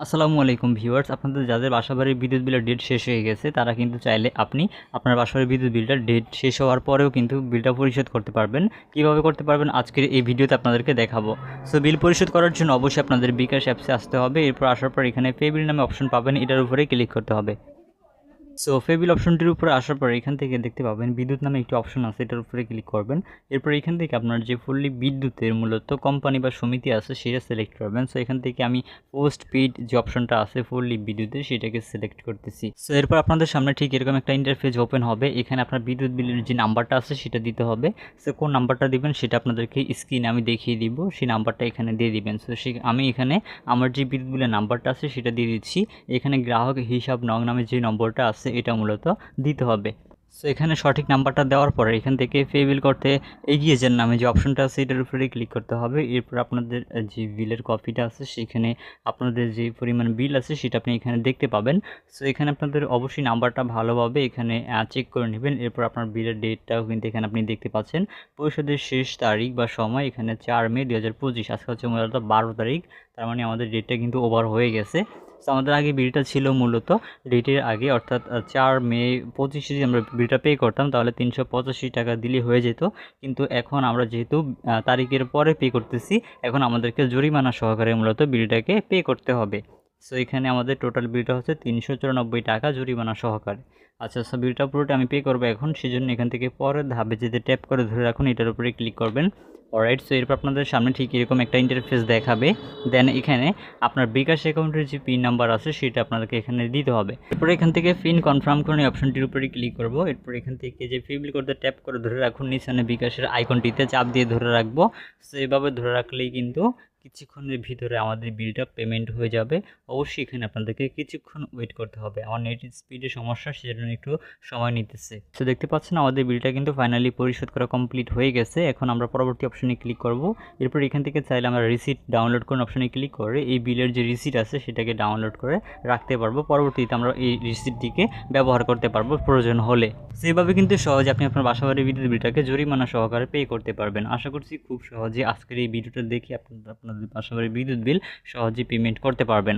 আসসালামু আলাইকুম ভিউয়ার্স, আপনাদের যাদের বাসাবাড়ির বিদ্যুৎ বিলের ডেট শেষ হয়ে গেছে, তারা কিন্তু চাইলে আপনি আপনার বাসাবাড়ির বিদ্যুৎ বিলটা ডেট শেষ হওয়ার পরেও কিন্তু বিলটা পরিশোধ করতে পারবেন। কীভাবে করতে পারবেন আজকের এই ভিডিওতে আপনাদেরকে দেখাবো। সো বিল পরিশোধ করার জন্য অবশ্যই আপনাদের বিকাশ অ্যাপসে আসতে হবে, এরপর আসার পর এখানে পে বিল নামে অপশন পাবেন, এটার উপরে ক্লিক করতে হবে। সো ফেবিল অপশনটির উপরে আসার পর এখান থেকে দেখতে পাবেন বিদ্যুৎ নামে একটি অপশন আছে, এটার উপরে ক্লিক করবেন। এরপর এখান থেকে আপনার যে ফুললি বিদ্যুতের মূলত কোম্পানি বা সমিতি আছে, সেটা সিলেক্ট করবেন। সো এখান থেকে আমি পোস্ট পেড যে অপশনটা আছে ফুললি বিদ্যুতের, সেটাকে সিলেক্ট করতেছি। সো এরপর আপনাদের সামনে ঠিক এরকম একটা ইন্টারফেস ওপেন হবে। এখানে আপনার বিদ্যুৎ বিলের যে নাম্বারটা আছে, সেটা দিতে হবে। সো কোন নাম্বারটা দিবেন, সেটা আপনাদেরকে স্ক্রিনে আমি দেখিয়ে দিব। সেই নাম্বারটা এখানে দিয়ে দিবেন। সো সে আমি এখানে আমার যে বিদ্যুৎ বিলের নাম্বারটা আছে, সেটা দিয়ে দিচ্ছি। এখানে গ্রাহক হিসাব নং নামে যে নম্বরটা আছে এটা মূলত দিতে হবে। সো এখানে সঠিক নাম্বারটা দেওয়ার পরে এখান থেকে পে বিল করতে এগিয়ে যান নামে যে অপশনটা আছে, এটার উপরে ক্লিক করতে হবে। এরপর আপনাদের যে বিলের কপিটা আছে, সেখানে আপনাদের যে পরিমাণ বিল আছে, সেটা আপনি এখানে দেখতে পাবেন। সো এখানে আপনাদের অবশ্যই নাম্বারটা ভালোভাবে এখানে চেক করে নেবেন। এরপর আপনার বিলের ডেটটাও কিন্তু এখানে আপনি দেখতে পাচ্ছেন। পরিশোধের শেষ তারিখ বা সময় এখানে চার মে দু হাজার পঁচিশ, আজকে হচ্ছে মূলত বারো তারিখ। তার মানে আমাদের ডেটটা কিন্তু ওভার হয়ে গেছে। তো আমাদের আগে বিলটা ছিল মূলত ডেটের আগে, অর্থাৎ চার মে পঁচিশে যদি আমরা বিলটা পে করতাম, তাহলে তিনশো পঁচাশি টাকা দিলে হয়ে যেত। কিন্তু এখন আমরা যেহেতু তারিখের পরে পে করতেছি, এখন আমাদেরকে জরিমানা সহকারে মূলত বিলটাকে পে করতে হবে। সো এখানে আমাদের টোটাল বিলটা হচ্ছে তিনশো চুরানব্বই টাকা জরিমানা সহকারে। আচ্ছা সো বিলটা পুরোটা আমি পে করব এখন, সেজন্য এখান থেকে পরের ধাপে যেতে ট্যাপ করে ধরে রাখুন, এটার উপরে ক্লিক করবেন। অলরাইট সো এরপর আপনাদের সামনে ঠিক এরকম একটা ইন্টারফেস দেখাবে। দেন এখানে আপনার বিকাশ অ্যাকাউন্টের যে পিন নাম্বার আছে, সেটা আপনাদেরকে এখানে দিতে হবে। এরপর এখান থেকে পিন কনফার্ম করে এই অপশনটির উপরে ক্লিক করব। এরপর এখান থেকে যে ফিবিল করতে ট্যাপ করে ধরে রাখুন, নিচে বিকাশের আইকনটিতে চাপ দিয়ে ধরে রাখব। সো এভাবে ধরে রাখলেই কিন্তু কিছুক্ষণের ভিতরে আমাদের বিলটা পেমেন্ট হয়ে যাবে। অবশ্যই এখানে আপনাদেরকে কিছুক্ষণ ওয়েট করতে হবে। আমার নেট স্পিডের সমস্যা, সেজন্য একটু সময় নিতেছে। তো দেখতে পাচ্ছেন আমাদের বিলটা কিন্তু ফাইনালি পরিশোধ করা কমপ্লিট হয়ে গেছে। এখন আমরা পরবর্তী অপশনে ক্লিক করব। এরপর এখান থেকে চাইলে আমরা রিসিট ডাউনলোড করুন অপশনে ক্লিক করে এই বিলের যে রিসিট আছে, সেটাকে ডাউনলোড করে রাখতে পারব। পরবর্তীতে আমরা এই রিসিটটিকে ব্যবহার করতে পারব প্রয়োজন হলে। সেভাবে কিন্তু সহজে আপনি আপনার বাসাবাড়ির বিদ্যুৎ বিলটাকে জরিমানা সহকারে পে করতে পারবেন। আশা করছি খুব সহজে আজকের এই ভিডিওটা দেখে আপনার পাশাপাশি বিদ্যুৎ বিল সহজেই পেমেন্ট করতে পারবেন।